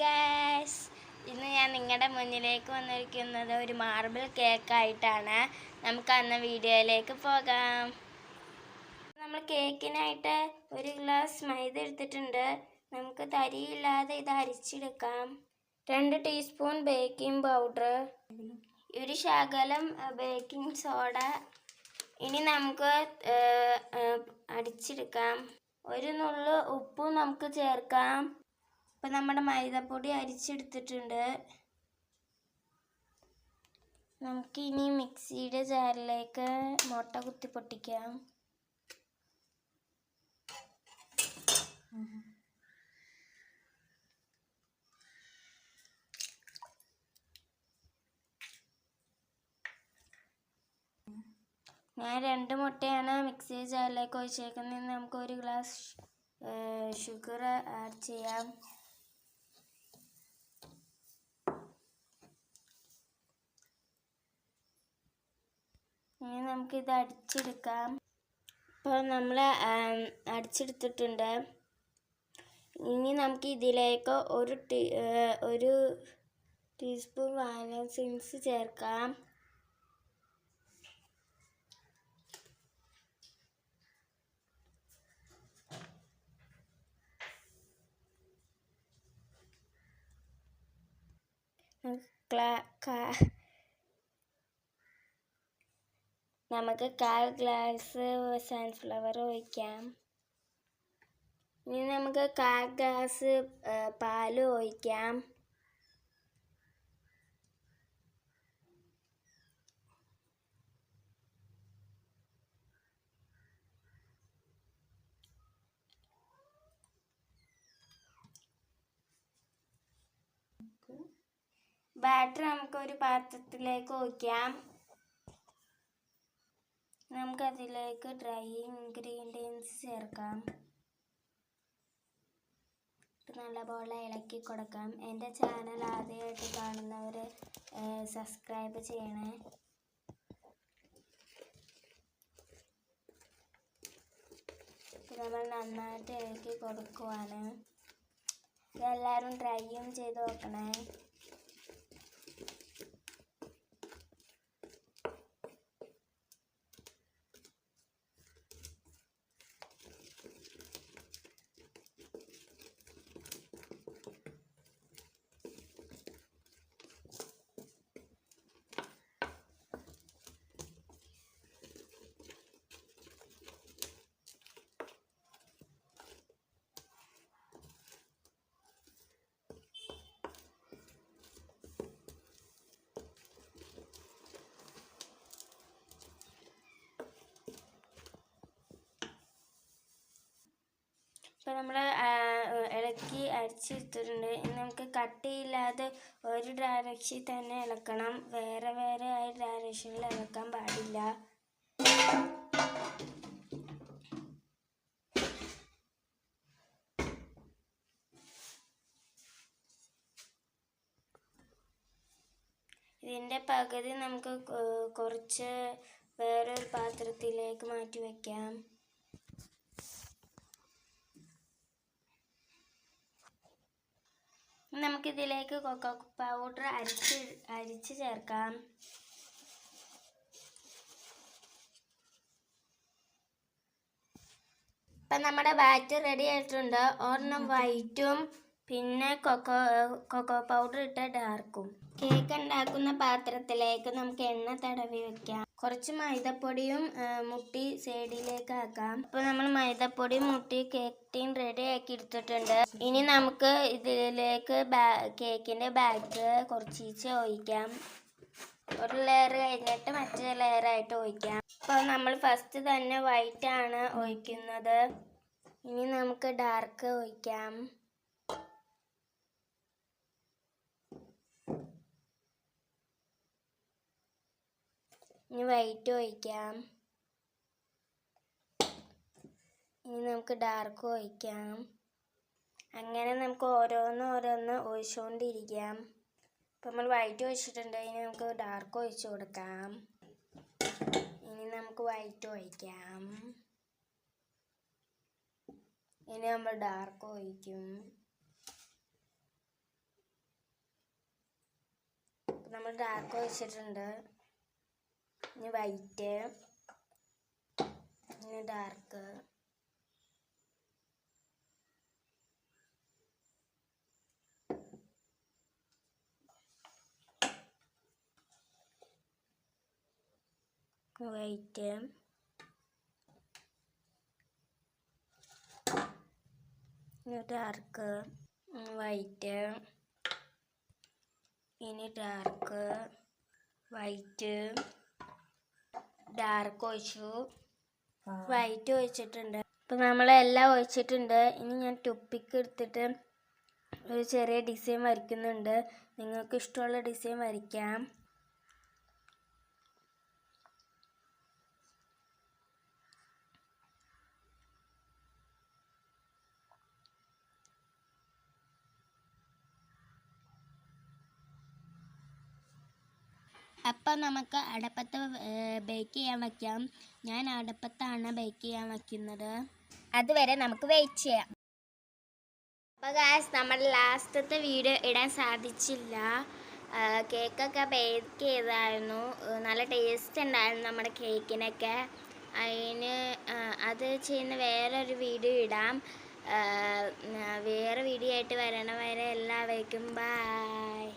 Gauss ഇന്ന് ഞാൻ നിങ്ങളുടെ മുന്നിലേക്ക് വന്നിരിക്കുന്നത് ഒരു മാർബിൾ കേക്കായിട്ടാണ് നമുക്ക് അന്ന് വീഡിയോയിലേക്ക് പോകാം. നമ്മൾ കേക്കിനായിട്ട് ഒരു ഗ്ലാസ് മൈദ എടുത്തിട്ടുണ്ട്. നമുക്ക് തരിയില്ലാതെ ഇത് അരിച്ചെടുക്കാം. രണ്ട് ടീസ്പൂൺ ബേക്കിംഗ് പൗഡർ ഒരു ശകലം ബേക്കിംഗ് സോഡ ഇനി നമുക്ക് അടിച്ചെടുക്കാം. ഒരു നുള്ളു ഉപ്പും നമുക്ക് ചേർക്കാം. ഇപ്പം നമ്മുടെ മൈദപ്പൊടി അരിച്ചെടുത്തിട്ടുണ്ട്. നമുക്കിനി മിക്സിയുടെ ജാറിലേക്ക് മുട്ട കുത്തി പൊട്ടിക്കാം. ഞാൻ രണ്ട് മുട്ടയാണ് മിക്സി ജാറിലേക്ക് ഒഴിച്ചേക്കുന്നത്. നമുക്ക് ഒരു ഗ്ലാസ് ഷുഗർ ആഡ് ചെയ്യാം ഇനി നമുക്കിത് അടിച്ചെടുക്കാം. ഇപ്പോൾ നമ്മൾ അടിച്ചെടുത്തിട്ടുണ്ട്. ഇനി നമുക്ക് ഇതിലേക്ക് ഒരു ടീ ഒരു ടീസ്പൂൺ വാനില സിൻസ് ചേർക്കാം. ക്ലാ- നമുക്ക് കാൽ ഗ്ലാസ് സൺഫ്ലവർ ഒഴിക്കാം. ഇനി നമുക്ക് കാൽ ഗ്ലാസ് പാൽ ഒഴിക്കാം. ബാറ്റർ നമുക്ക് ഒരു പാത്രത്തിലേക്ക് ഒഴിക്കാം. നമുക്ക് അതിലേക്ക് ഡ്രൈ ഇൻഗ്രീഡിയൻസ് ചേർക്കാം നല്ലപോലെ ഇളക്കി കൊടുക്കാം. എന്റെ ചാനൽ ആദ്യമായിട്ട് കാണുന്നവർ സബ്സ്ക്രൈബ് ചെയ്യണേ. നമ്മൾ നന്നായിട്ട് ഇളക്കി കൊടുക്കുവാണ്. ഇതെല്ലാവരും ട്രൈയും ചെയ്ത് നോക്കണേ. ഇപ്പം നമ്മൾ ഇളക്കി അരച്ചെടുത്തിട്ടുണ്ട് ഇനി നമുക്ക് കട്ടിയില്ലാതെ ഒരു ഡയറക്ഷനിൽ തന്നെ ഇളക്കണം. വേറെ വേറെ ആയ ഡയറക്ഷനിൽ ഇളക്കാൻ പാടില്ല. ഇതിന്റെ പകുതി നമുക്ക് കുറച്ച് വേറൊരു പാത്രത്തിലേക്ക് മാറ്റി വയ്ക്കാം നമുക്കിതിലേക്ക് കൊക്കോ പൗഡർ അരിച്ച് അരിച്ച് ചേർക്കാം. ഇപ്പം നമ്മുടെ ബാറ്റ് റെഡി ആയിട്ടുണ്ട്. ഒരെണ്ണം വൈറ്റും പിന്നെ കൊക്കോ കൊക്കോ പൗഡർ ഇട്ട ഡാർക്കും കേക്ക് ഉണ്ടാക്കുന്ന പാത്രത്തിലേക്ക് നമുക്ക് എണ്ണ തടവി വെക്കാം. കുറച്ച് മൈദപ്പൊടിയും മുട്ടി സൈഡിലേക്ക് ആക്കാം. അപ്പോൾ നമ്മൾ മൈദപ്പൊടി മുട്ടി കേക്ക് ടീൻ റെഡി ആക്കി എടുത്തിട്ടുണ്ട്. ഇനി നമുക്ക് ഇതിലേക്ക് കേക്കിന്റെ ബാക്ക് കുറച്ചീച്ച് ഒഴിക്കാം. ഒരു ലെയർ കഴിഞ്ഞിട്ട് മറ്റൊരു ലെയർ ആയിട്ട് ഒഴിക്കാം. അപ്പോൾ നമ്മൾ ഫസ്റ്റ് തന്നെ വൈറ്റ് ആണ് ഒഴിക്കുന്നത്. ഇനി നമുക്ക് ഡാർക്ക് ഒഴിക്കാം. ഇനി വൈറ്റ് ഒഴിക്കാം. ഇനി നമുക്ക് ഡാർക്ക് ഒഴിക്കാം. അങ്ങനെ നമുക്ക് ഓരോന്ന് ഓരോന്ന് ഒഴിച്ചുകൊണ്ടിരിക്കാം ഇപ്പം നമ്മൾ വൈറ്റ് ഒഴിച്ചിട്ടുണ്ട്. ഇനി നമുക്ക് ഡാർക്ക് ഒഴിച്ചു കൊടുക്കാം. ഇനി നമുക്ക് വൈറ്റ് ഒഴിക്കാം. ഇനി നമ്മൾ ഡാർക്ക് ഒഴിക്കും. നമ്മൾ ഡാർക്ക് ഒഴിച്ചിട്ടുണ്ട്. ഇനി വൈറ്റ് ഇനി ഡാർക്ക് വൈറ്റ് ഡാർക്ക് വൈറ്റ് ഇനി ഡാർക്ക് വൈറ്റ് ഡാർക്ക് ഒഴിച്ചു. വൈറ്റ് ഒഴിച്ചിട്ടുണ്ട്. ഇപ്പം നമ്മളെല്ലാം ഒഴിച്ചിട്ടുണ്ട്. ഇനി ഞാൻ ടുപ്പിക്ക് എടുത്തിട്ട് ഒരു ചെറിയ ഡിസൈൻ വരയ്ക്കുന്നുണ്ട്. നിങ്ങൾക്ക് ഇഷ്ടമുള്ള ഡിസൈൻ വരയ്ക്കാം. അപ്പം നമുക്ക് അടപ്പത്ത് ബേക്ക് ചെയ്യാൻ വയ്ക്കാം ഞാൻ അടപ്പത്താണ് ബേക്ക് ചെയ്യാൻ വയ്ക്കുന്നത് അതുവരെ നമുക്ക് വെയിറ്റ് ചെയ്യാം. അപ്പോൾ ഗാസ് നമ്മൾ ലാസ്റ്റത്തെ വീഡിയോ ഇടാൻ സാധിച്ചില്ല. കേക്കൊക്കെ ബേക്ക് ചെയ്തായിരുന്നു. നല്ല ടേസ്റ്റ് ഉണ്ടായിരുന്നു നമ്മുടെ കേക്കിനൊക്കെ അതിന് അത് ചെയ്യുന്ന വേറൊരു വീഡിയോ ഇടാം. വേറെ വീഡിയോ ആയിട്ട് വരണവരെ എല്ലാവർക്കും ബായ്